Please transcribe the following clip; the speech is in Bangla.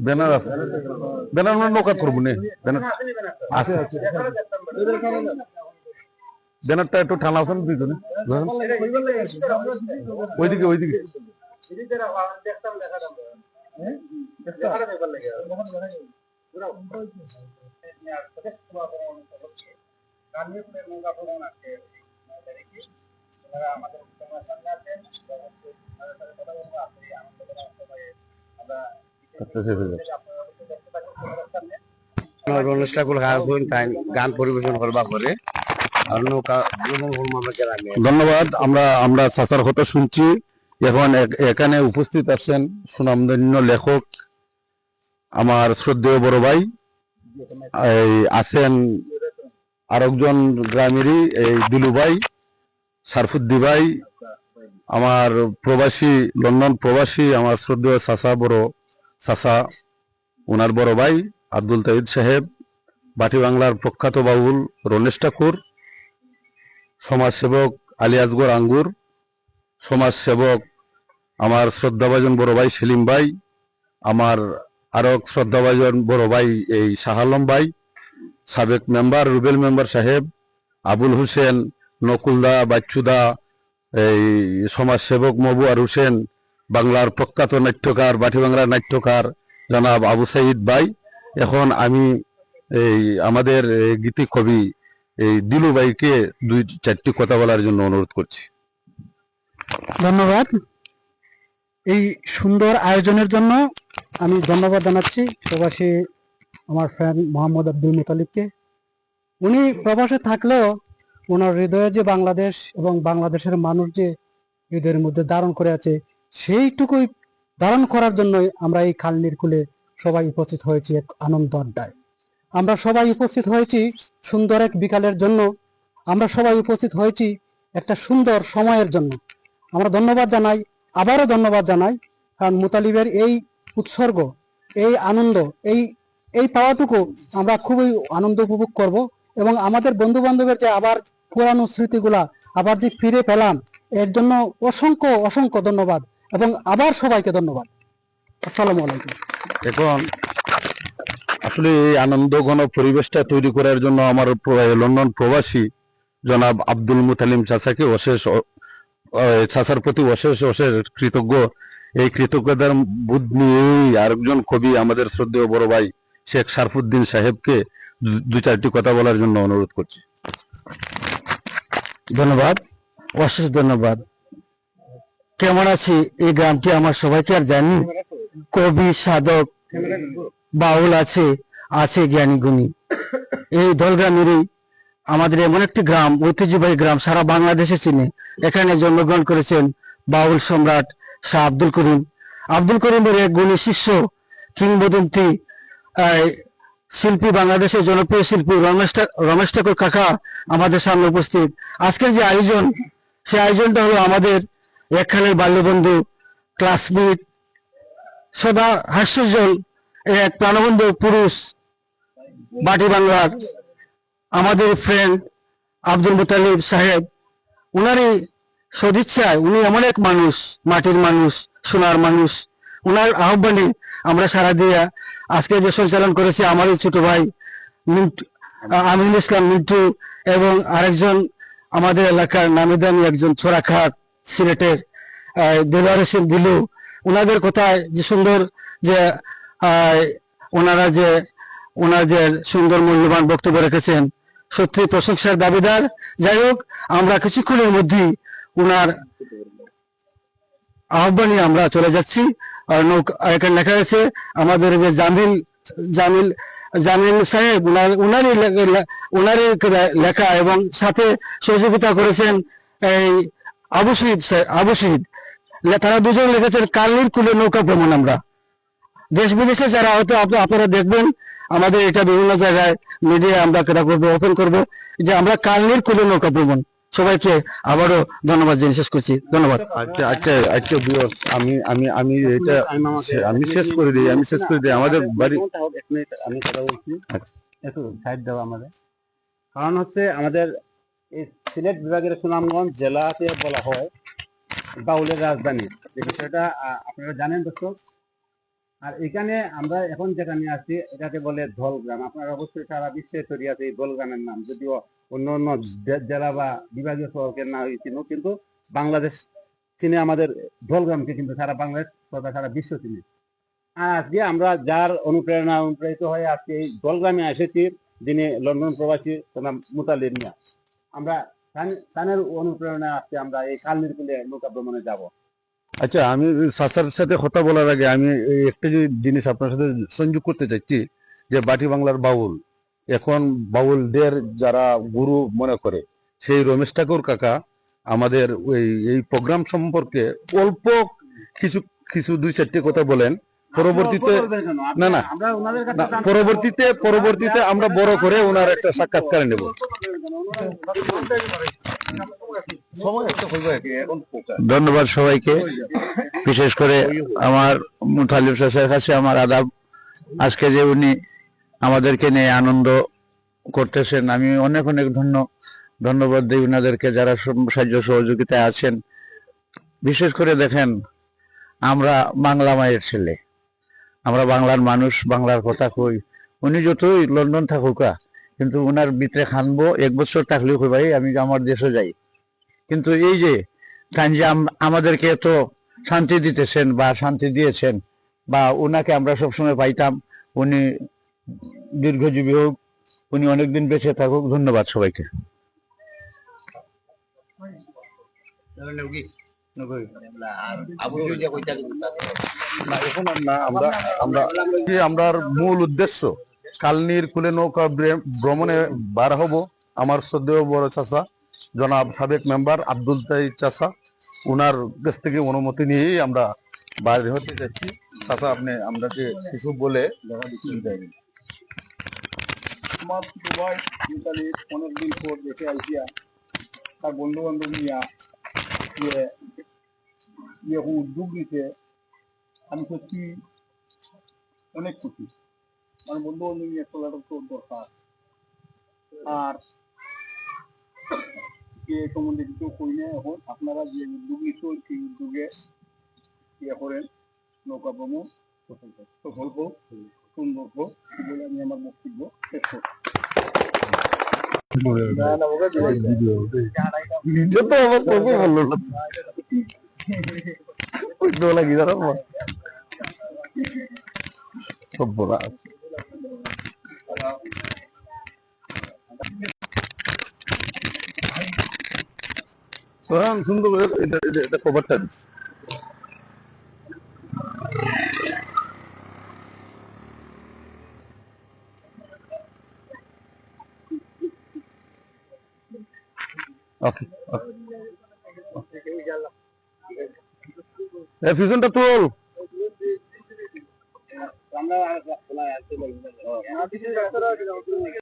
ব্যানার আছে ব্যানার মানে নৌকা করব নে। ব্যানার আছে ব্যানারটা একটু ঠান্ডা আছেন দুইজনে ওইদিকে ওইদিকে। আচ্ছা, ঠাকুর গান গান পরিবেশন করবা করে করব ধন্যবাদ। আমরা আমরা চাচার কথা শুনছি। এখন এখানে উপস্থিত আছেন সুনামধন্য লেখক আমার শ্রদ্ধেয় বড় ভাই। এই আছেন আরেকজন গ্রামেরই এই দিলু ভাই সারফুদ্দি ভাই আমার প্রবাসী, লন্ডন প্রবাসী, আমার শ্রদ্ধেয় চাচা বড় চাচা ওনার বড় ভাই আব্দুল তাইদ সাহেব বাটি বাংলার প্রখ্যাত বাউল রনেশ ঠাকুর, সমাজসেবক আলী আসগর আঙ্গুর, সমাজসেবক আমার শ্রদ্ধাভাজন বড় ভাই সেলিম ভাই, আমার আরও শ্রদ্ধাভাজন বড় ভাই এই শাহ আলম ভাই, সাবেক মেম্বার, রুবেল মেম্বার সাহেব, আবুল হোসেন নকুলদা, বাচ্চুদা, এই সমাজসেবক মবুয়ার হোসেন, বাংলার প্রখ্যাত নাট্যকার বাটি বাংলার নাট্যকার জনাব আবু সাইদ ভাই। এখন আমি এই আমাদের গীতি কবি এই দিলু ভাইকে দুই চারটি কথা বলার জন্য অনুরোধ করছি। ধন্যবাদ। এই সুন্দর আয়োজনের জন্য আমি ধন্যবাদ জানাচ্ছি প্রবাসী আমার ফ্রেন্ড মোহাম্মদ আব্দুল মুতালিবকে। উনি প্রবাসে থাকলেও ওনার হৃদয়ে যে বাংলাদেশ এবং বাংলাদেশের মানুষ যে হৃদয়ের মধ্যে ধারণ করে আছে, সেইটুকুই ধারণ করার জন্যই আমরা এই খালনির কুলে সবাই উপস্থিত হয়েছি এক আনন্দ আড্ডায়। আমরা সবাই উপস্থিত হয়েছি সুন্দর এক বিকালের জন্য। আমরা সবাই উপস্থিত হয়েছি একটা সুন্দর সময়ের জন্য। আমরা ধন্যবাদ জানাই, আবারও ধন্যবাদ জানাই, কারণ মুতালিবের এই উৎসর্গ, এই আনন্দ, এই এই পাওয়াটুকু আমরা খুবই আনন্দ উপভোগ করব। এবং আমাদের বন্ধু বান্ধবের যে আবার পুরানো স্মৃতিগুলা আবার যে ফিরে পেলাম, এর জন্য অসংখ্য অসংখ্য ধন্যবাদ এবং আবার সবাইকে ধন্যবাদ। আসসালামু আলাইকুম। এখন আসলে এই আনন্দ ঘন পরিবেশটা তৈরি করার জন্য আমার লন্ডন প্রবাসী জনাব আব্দুল মুতালিম চাচাকে অশেষ চাচার প্রতি অশেষ অশেষ কৃতজ্ঞ। এই কৃতজ্ঞতার বুধ নিয়েই আরেকজন কবি আমাদের শ্রদ্ধেয় বড় ভাই শেখ সারফুদ্দিন সাহেবকে দু- চারটি কথা বলার জন্য অনুরোধ করছি। ধন্যবাদ। অশেষ ধন্যবাদ। কেমন আছি? এই গ্রামটি আমার সবাইকে আর জানি। কবি, সাধক, বাউল আছে আছে জ্ঞানী গুণী। এই দলগ্রামেরই আমাদের এমন একটি গ্রাম, ঐতিহ্যবাহী গ্রাম, সারা বাংলাদেশে চিনে। এখানে জন্মগ্রহণ করেছেন বাউল সম্রাট শাহ আব্দুল করিম। আব্দুল করিমের এক গুণী শিষ্য, কিংবদন্তি শিল্পী বাংলাদেশের জনপ্রিয় শিল্পী রমেশ ঠাকুর কাকা আমাদের সামনে উপস্থিত। আজকের যে আয়োজন সেই আয়োজনটা হলো আমাদের একখানের বাল্যবন্ধু ক্লাসমেট সদা হাস্যজল এক প্রাণবন্ধু পুরুষ, বাটি বাংলার আমাদের ফ্রেন্ড আব্দুল মুতালিব সাহেব। উনারই সদিচ্ছায় উনি এমন এক মানুষ, মাটির মানুষ, সোনার মানুষ। উনার আহ্বানে আমরা সারা দিয়া আজকে যে সঞ্চালন করেছে আমারই ছোট ভাই আমিনুল ইসলাম মিন্টু এবং আরেকজন আমাদের এলাকার নামি দামি একজন ছোড়াখাট সিলেটের দেলোয়ার দিলু। ওনাদের কথায় যে সুন্দর যে ওনারা যে ওনার যে সুন্দর মূল্যবান বক্তব্য রেখেছেন সত্যি প্রশংসার দাবিদার। যাই হোক, আমরা কিছুক্ষণের মধ্যেই ওনার আহ্বানে আমরা চলে যাচ্ছি। আর নৌকা, এখানে লেখা আছে, আমাদের যে জামিল জামিল জামিল সাহেব উনারই উনারই লেখা এবং সাথে সহযোগিতা করেছেন এই আবু শহীদ আবু শহীদ। তারা দুজন লিখেছেন, কালির কুলে নৌকা ভ্রমণ আমরা। দেশ বিদেশে যারা হয়তো আপ- আপনারা দেখবেন, আমাদের এটা বিভিন্ন জায়গায় মিডিয়া আমরা করব ওপেন করব, যে আমরা কালনির কুলে নৌকা ভ্রমণ। সবাইকে আবারও ধন্যবাদ জানিয়ে শেষ করছি। ধন্যবাদ। আচ্ছা আচ্ছা আচ্ছা আমি আমি আমি এটা আমি শেষ করে দিই আমি শেষ করে দিই। আমাদের বাড়ি আমি কথা বলছি। আচ্ছা। একটু সাইড দাও আমাদের। কারণ হচ্ছে আমাদের এই সিলেট বিভাগের সুনামগঞ্জ জেলাতে বলা হয় বাউলের রাজধানী। এই বিষয়টা আপনারা জানেন দর্শক আর এখানে আমরা এখন যেখানে আছি এটাকে বলে ধলগ্রাম আপনারা অবশ্যই সারা বিশ্বে ছড়িয়ে আছে এই ধলগ্রামের নাম। যদিও অন্য অন্য জেলা বা বিভাগীয় শহরকে না হয়েছিল কিন্তু বাংলাদেশ চিনে আমাদের ধলগ্রামকে কিন্তু সারা বাংলাদেশ তথা সারা বিশ্ব চিনে। আর আজকে আমরা যার অনুপ্রেরণা অনুপ্রেরিত হয়ে আজকে এই দলগ্রামে এসেছি, যিনি লন্ডন প্রবাসী তথা মুতালির মিয়া। আমরা তানের অনুপ্রেরণা আজকে আমরা এই কালনির কুলে নৌকা ভ্রমণে যাব। আচ্ছা আমি চাচার সাথে কথা বলার আগে আমি একটা যে জিনিস আপনার সাথে সংযোগ করতে চাচ্ছি যে বাটি বাংলার বাউল। এখন বাউলদের যারা গুরু মনে করে সেই রমেশ ঠাকুর কাকা আমাদের ওই এই প্রোগ্রাম সম্পর্কে অল্প কিছু কিছু দুই চারটে কথা বলেন। পরবর্তীতে না, না, পরবর্তীতে পরবর্তীতে আমরা বড় করে ওনার একটা সাক্ষাৎকার নেব। ধন্যবাদ সবাইকে। বিশেষ করে আমার মুতালিব চাষের কাছে আমার আদাব। আজকে যে উনি আমাদেরকে নিয়ে আনন্দ করতেছেন, আমি অনেক অনেক ধন্য, ধন্যবাদ দিই উনাদেরকে যারা সাহায্য সহযোগিতায় আছেন। বিশেষ করে দেখেন, আমরা বাংলা মায়ের ছেলে। আমরা বাংলার মানুষ, বাংলার কথা কই। উনি যতই লন্ডন থাকুকা কিন্তু ওনার ভিতরে খানবো এক বছর থাকলেও ভাই আমি আমার দেশে যাই কিন্তু এই যে আম- আমাদেরকে এত শান্তি দিতেছেন বা শান্তি দিয়েছেন বা ওনাকে আমরা সবসময় পাইতাম উনি দীর্ঘজীবী হোক উনি অনেকদিন বেঁচে থাকুক ধন্যবাদ সবাইকে আমরা মূল উদ্দেশ্য কালনির কুলে নৌকা ভ্রমণে বার হব আমার শ্রদ্ধেয় বড় চাষা জনাব সাবেক মেম্বার আব্দুল তাই চাষা ওনার কাছ থেকে অনুমতি নিয়েই আমরা বাইরে হতে যাচ্ছি। চাচা, আপনি আমরাকে কিছু বলে আমার অনেকদিন পর দেখে তার বন্ধু বান্ধব নিয়ে উদ্যোগ নিতে আমি সত্যি অনেক খুশি। আমার বন্ধু বান্ধব নিয়ে চলাটা দরকার। আর এ সম্বন্ধে কিছু এখন। আপনারা যে উদ্যোগ নিচ্ছেন সেই উদ্যোগে ইয়ে করেন। নৌকা সফল হোক সুন্দর হোক বলে আমি আমার বক্তব্য শেষ করছি। আমার সব বলা সুন্দর করে এটা এটা কভারটা দিস ওকে ওকে তোল। আমরা ആക്ച്വലി അതിന്